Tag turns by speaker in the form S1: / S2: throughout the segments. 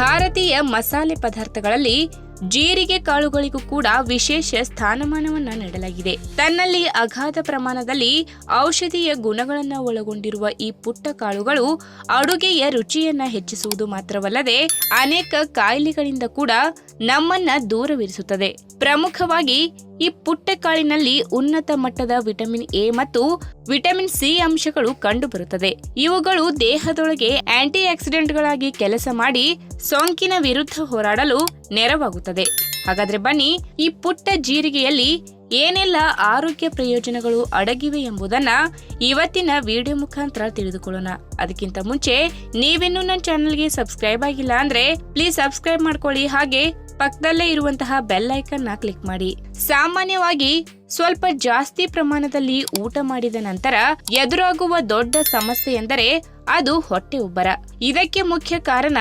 S1: ಭಾರತೀಯ ಮಸಾಲೆ ಪದಾರ್ಥಗಳಲ್ಲಿ ಜೀರಿಗೆ ಕಾಳುಗಳಿಗೂ ಕೂಡ ವಿಶೇಷ ಸ್ಥಾನಮಾನವನ್ನ ನೀಡಲಾಗಿದೆ. ತನ್ನಲ್ಲಿ ಅಗಾಧ ಪ್ರಮಾಣದಲ್ಲಿ ಔಷಧೀಯ ಗುಣಗಳನ್ನು ಒಳಗೊಂಡಿರುವ ಈ ಪುಟ್ಟ ಕಾಳುಗಳು ಅಡುಗೆಯ ರುಚಿಯನ್ನ ಹೆಚ್ಚಿಸುವುದು ಮಾತ್ರವಲ್ಲದೆ ಅನೇಕ ಕಾಯಿಲೆಗಳಿಂದ ಕೂಡ ನಮ್ಮನ್ನ ದೂರವಿರಿಸುತ್ತದೆ. ಪ್ರಮುಖವಾಗಿ ಈ ಪುಟ್ಟ ಕಾಳಿನಲ್ಲಿ ಉನ್ನತ ಮಟ್ಟದ ವಿಟಮಿನ್ ಎ ಮತ್ತು ವಿಟಮಿನ್ ಸಿ ಅಂಶಗಳು ಕಂಡುಬರುತ್ತದೆ. ಇವುಗಳು ದೇಹದೊಳಗೆ ಆಂಟಿ ಆಕ್ಸಿಡೆಂಟ್ಗಳಾಗಿ ಕೆಲಸ ಮಾಡಿ ಸೋಂಕಿನ ವಿರುದ್ಧ ಹೋರಾಡಲು ನೆರವಾಗುತ್ತದೆ. ಹಾಗಾದ್ರೆ ಬನ್ನಿ, ಈ ಪುಟ್ಟ ಜೀರಿಗೆಯಲ್ಲಿ ಏನೆಲ್ಲ ಆರೋಗ್ಯ ಪ್ರಯೋಜನಗಳು ಅಡಗಿವೆ ಎಂಬುದನ್ನ ಇವತ್ತಿನ ವಿಡಿಯೋ ಮುಖಾಂತರ ತಿಳಿದುಕೊಳ್ಳೋಣ. ಅದಕ್ಕಿಂತ ಮುಂಚೆ, ನೀವಿನ್ನೂ ನನ್ನ ಚಾನಲ್ಗೆ ಸಬ್ಸ್ಕ್ರೈಬ್ ಆಗಿಲ್ಲ ಅಂದ್ರೆ ಪ್ಲೀಸ್ ಸಬ್ಸ್ಕ್ರೈಬ್ ಮಾಡ್ಕೊಳ್ಳಿ. ಹಾಗೆ ಪಕ್ಕದಲ್ಲೇ ಇರುವಂತಹ ಬೆಲ್ ಐಕನ್ನ ಕ್ಲಿಕ್ ಮಾಡಿ. ಸಾಮಾನ್ಯವಾಗಿ ಸ್ವಲ್ಪ ಜಾಸ್ತಿ ಪ್ರಮಾಣದಲ್ಲಿ ಊಟ ಮಾಡಿದ ನಂತರ ಎದುರಾಗುವ ದೊಡ್ಡ ಸಮಸ್ಯೆ ಎಂದರೆ ಅದು ಹೊಟ್ಟೆ ಉಬ್ಬರ ಇದಕ್ಕೆ ಮುಖ್ಯ ಕಾರಣ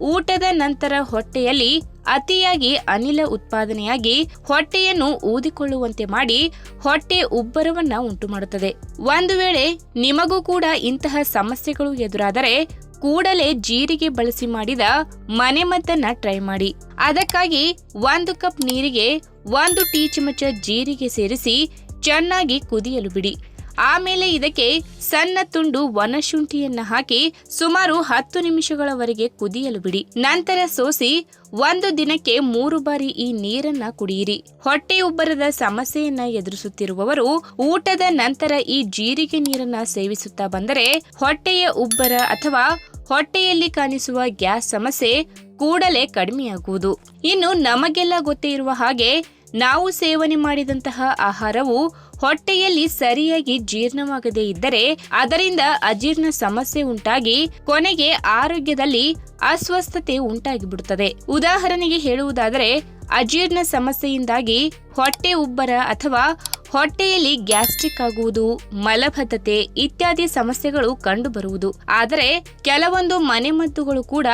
S1: ಊಟದ ನಂತರ ಹೊಟ್ಟೆಯಲ್ಲಿ ಅತಿಯಾಗಿ ಅನಿಲ ಉತ್ಪಾದನೆಯಾಗಿ ಹೊಟ್ಟೆಯನ್ನು ಊದಿಕೊಳ್ಳುವಂತೆ ಮಾಡಿ ಹೊಟ್ಟೆ ಉಬ್ಬರವನ್ನ ಉಂಟು ಮಾಡುತ್ತದೆ. ಒಂದು ವೇಳೆ ನಿಮಗೂ ಕೂಡ ಇಂತಹ ಸಮಸ್ಯೆಗಳು ಎದುರಾದರೆ ಕೂಡಲೇ ಜೀರಿಗೆ ಬಳಸಿ ಮಾಡಿದ ಮನೆಮದ್ದನ್ನ ಟ್ರೈ ಮಾಡಿ. ಅದಕ್ಕಾಗಿ ಒಂದು ಕಪ್ ನೀರಿಗೆ ಒಂದು ಟೀ ಚಮಚ ಜೀರಿಗೆ ಸೇರಿಸಿ ಚೆನ್ನಾಗಿ ಕುದಿಯಲು ಬಿಡಿ. ಆಮೇಲೆ ಇದಕ್ಕೆ ಸಣ್ಣ ತುಂಡು ಒಣಶುಂಠಿಯನ್ನು ಹಾಕಿ ಸುಮಾರು ಹತ್ತು ನಿಮಿಷಗಳವರೆಗೆ ಕುದಿಯಲು ಬಿಡಿ. ನಂತರ ಸೋಸಿ ಒಂದು ದಿನಕ್ಕೆ ಮೂರು ಬಾರಿ ಈ ನೀರನ್ನ ಕುಡಿಯಿರಿ. ಹೊಟ್ಟೆ ಉಬ್ಬರದ ಸಮಸ್ಯೆಯನ್ನ ಎದುರಿಸುತ್ತಿರುವವರು ಊಟದ ನಂತರ ಈ ಜೀರಿಗೆ ನೀರನ್ನ ಸೇವಿಸುತ್ತಾ ಬಂದರೆ ಹೊಟ್ಟೆಯ ಉಬ್ಬರ ಅಥವಾ ಹೊಟ್ಟೆಯಲ್ಲಿ ಕಾಣಿಸುವ ಗ್ಯಾಸ್ ಸಮಸ್ಯೆ ಕೂಡಲೇ ಕಡಿಮೆಯಾಗುವುದು. ಇನ್ನು ನಮಗೆಲ್ಲ ಗೊತ್ತೇ ಇರುವ ಹಾಗೆ ನಾವು ಸೇವನೆ ಮಾಡಿದಂತಹ ಆಹಾರವು ಹೊಟ್ಟೆಯಲ್ಲಿ ಸರಿಯಾಗಿ ಜೀರ್ಣವಾಗದೇ ಇದ್ದರೆ ಅದರಿಂದ ಅಜೀರ್ಣ ಸಮಸ್ಯೆ ಉಂಟಾಗಿ ಕೊನೆಗೆ ಆರೋಗ್ಯದಲ್ಲಿ ಅಸ್ವಸ್ಥತೆ ಉಂಟಾಗಿಬಿಡುತ್ತದೆ. ಉದಾಹರಣೆಗೆ ಹೇಳುವುದಾದರೆ, ಅಜೀರ್ಣ ಸಮಸ್ಯೆಯಿಂದಾಗಿ ಹೊಟ್ಟೆ ಉಬ್ಬರ ಅಥವಾ ಹೊಟ್ಟೆಯಲ್ಲಿ ಗ್ಯಾಸ್ಟ್ರಿಕ್ ಆಗುವುದು, ಮಲಬದ್ಧತೆ ಇತ್ಯಾದಿ ಸಮಸ್ಯೆಗಳು ಕಂಡುಬರುವುದು. ಆದರೆ ಕೆಲವೊಂದು ಮನೆಮದ್ದುಗಳು ಕೂಡ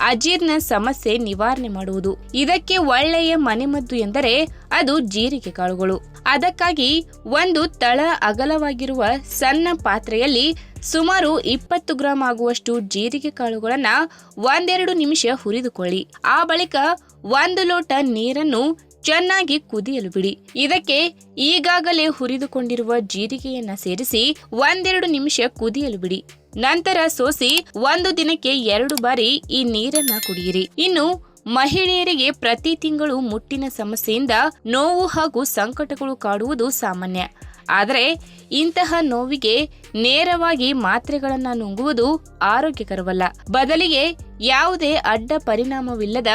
S1: ಅಜೀರ್ಣ ಸಮಸ್ಯೆ ನಿವಾರಣೆ ಮಾಡುವುದು. ಇದಕ್ಕೆ ಒಳ್ಳೆಯ ಮನೆಮದ್ದು ಎಂದರೆ ಅದು ಜೀರಿಗೆ ಕಾಳುಗಳು. ಅದಕ್ಕಾಗಿ ಒಂದು ತಳ ಅಗಲವಾಗಿರುವ ಸಣ್ಣ ಪಾತ್ರೆಯಲ್ಲಿ ಸುಮಾರು ಇಪ್ಪತ್ತು ಗ್ರಾಂ ಆಗುವಷ್ಟು ಜೀರಿಗೆ ಕಾಳುಗಳನ್ನು ಒಂದೆರಡು ನಿಮಿಷ ಹುರಿದುಕೊಳ್ಳಿ. ಆ ಬಳಿಕ ಒಂದು ಲೋಟ ನೀರನ್ನು ಚೆನ್ನಾಗಿ ಕುದಿಯಲು ಬಿಡಿ. ಇದಕ್ಕೆ ಈಗಾಗಲೇ ಹುರಿದುಕೊಂಡಿರುವ ಜೀರಿಗೆಯನ್ನ ಸೇರಿಸಿ ಒಂದೆರಡು ನಿಮಿಷ ಕುದಿಯಲು ಬಿಡಿ. ನಂತರ ಸೋಸಿ ಒಂದು ದಿನಕ್ಕೆ ಎರಡು ಬಾರಿ ಈ ನೀರನ್ನ ಕುಡಿಯಿರಿ. ಇನ್ನು ಮಹಿಳೆಯರಿಗೆ ಪ್ರತಿ ತಿಂಗಳು ಮುಟ್ಟಿನ ಸಮಸ್ಯೆಯಿಂದ ನೋವು ಹಾಗೂ ಸಂಕಟಗಳು ಕಾಡುವುದು ಸಾಮಾನ್ಯ. ಆದರೆ ಇಂತಹ ನೋವಿಗೆ ನೇರವಾಗಿ ಮಾತ್ರೆಗಳನ್ನು ನುಂಗುವುದು ಆರೋಗ್ಯಕರವಲ್ಲ. ಬದಲಿಗೆ ಯಾವುದೇ ಅಡ್ಡ ಪರಿಣಾಮವಿಲ್ಲದ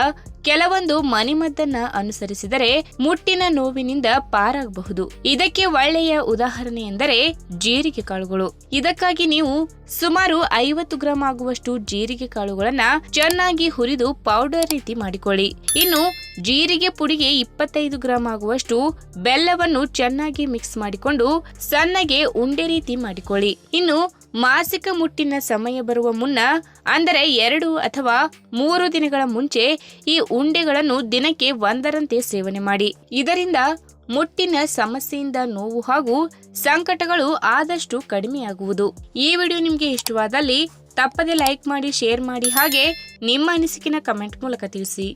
S1: ಕೆಲವೊಂದು ಮನಿಮದ್ದನ್ನ ಅನುಸರಿಸಿದರೆ ಮುಟ್ಟಿನ ನೋವಿನಿಂದ ಪಾರಾಗಬಹುದು. ಇದಕ್ಕೆ ಒಳ್ಳೆಯ ಉದಾಹರಣೆ ಎಂದರೆ ಜೀರಿಗೆ ಕಾಳುಗಳು. ಇದಕ್ಕಾಗಿ ನೀವು ಸುಮಾರು ಐವತ್ತು ಗ್ರಾಂ ಆಗುವಷ್ಟು ಜೀರಿಗೆ ಕಾಳುಗಳನ್ನ ಚೆನ್ನಾಗಿ ಹುರಿದು ಪೌಡರ್ ರೀತಿ ಮಾಡಿಕೊಳ್ಳಿ. ಇನ್ನು ಜೀರಿಗೆ ಪುಡಿಗೆ ಇಪ್ಪತ್ತೈದು ಗ್ರಾಂ ಆಗುವಷ್ಟು ಬೆಲ್ಲವನ್ನು ಚೆನ್ನಾಗಿ ಮಿಕ್ಸ್ ಮಾಡಿಕೊಂಡು ಸಣ್ಣಗೆ ಉಂಡೆ ರೀತಿ ಮಾಡಿಕೊಳ್ಳಿ. ಇನ್ನು ಮಾಸಿಕ ಮುಟ್ಟಿನ ಸಮಯ ಬರುವ ಮುನ್ನ ಅಂದರೆ ಎರಡು ಅಥವಾ ಮೂರು ದಿನಗಳ ಮುಂಚೆ ಈ ಉಂಡೆಗಳನ್ನು ದಿನಕ್ಕೆ ಒಂದರಂತೆ ಸೇವನೆ ಮಾಡಿ. ಇದರಿಂದ ಮುಟ್ಟಿನ ಸಮಸ್ಯೆಯಿಂದ ನೋವು ಹಾಗೂ ಸಂಕಟಗಳು ಆದಷ್ಟು ಕಡಿಮೆಯಾಗುವುದು ಈ ವಿಡಿಯೋ ನಿಮಗೆ ಇಷ್ಟವಾದಲ್ಲಿ ತಪ್ಪದೆ ಲೈಕ್ ಮಾಡಿ, ಶೇರ್ ಮಾಡಿ ಹಾಗೆ ನಿಮ್ಮ ಅನಿಸಿಕೆನ ಕಮೆಂಟ್ ಮೂಲಕ ತಿಳಿಸಿ.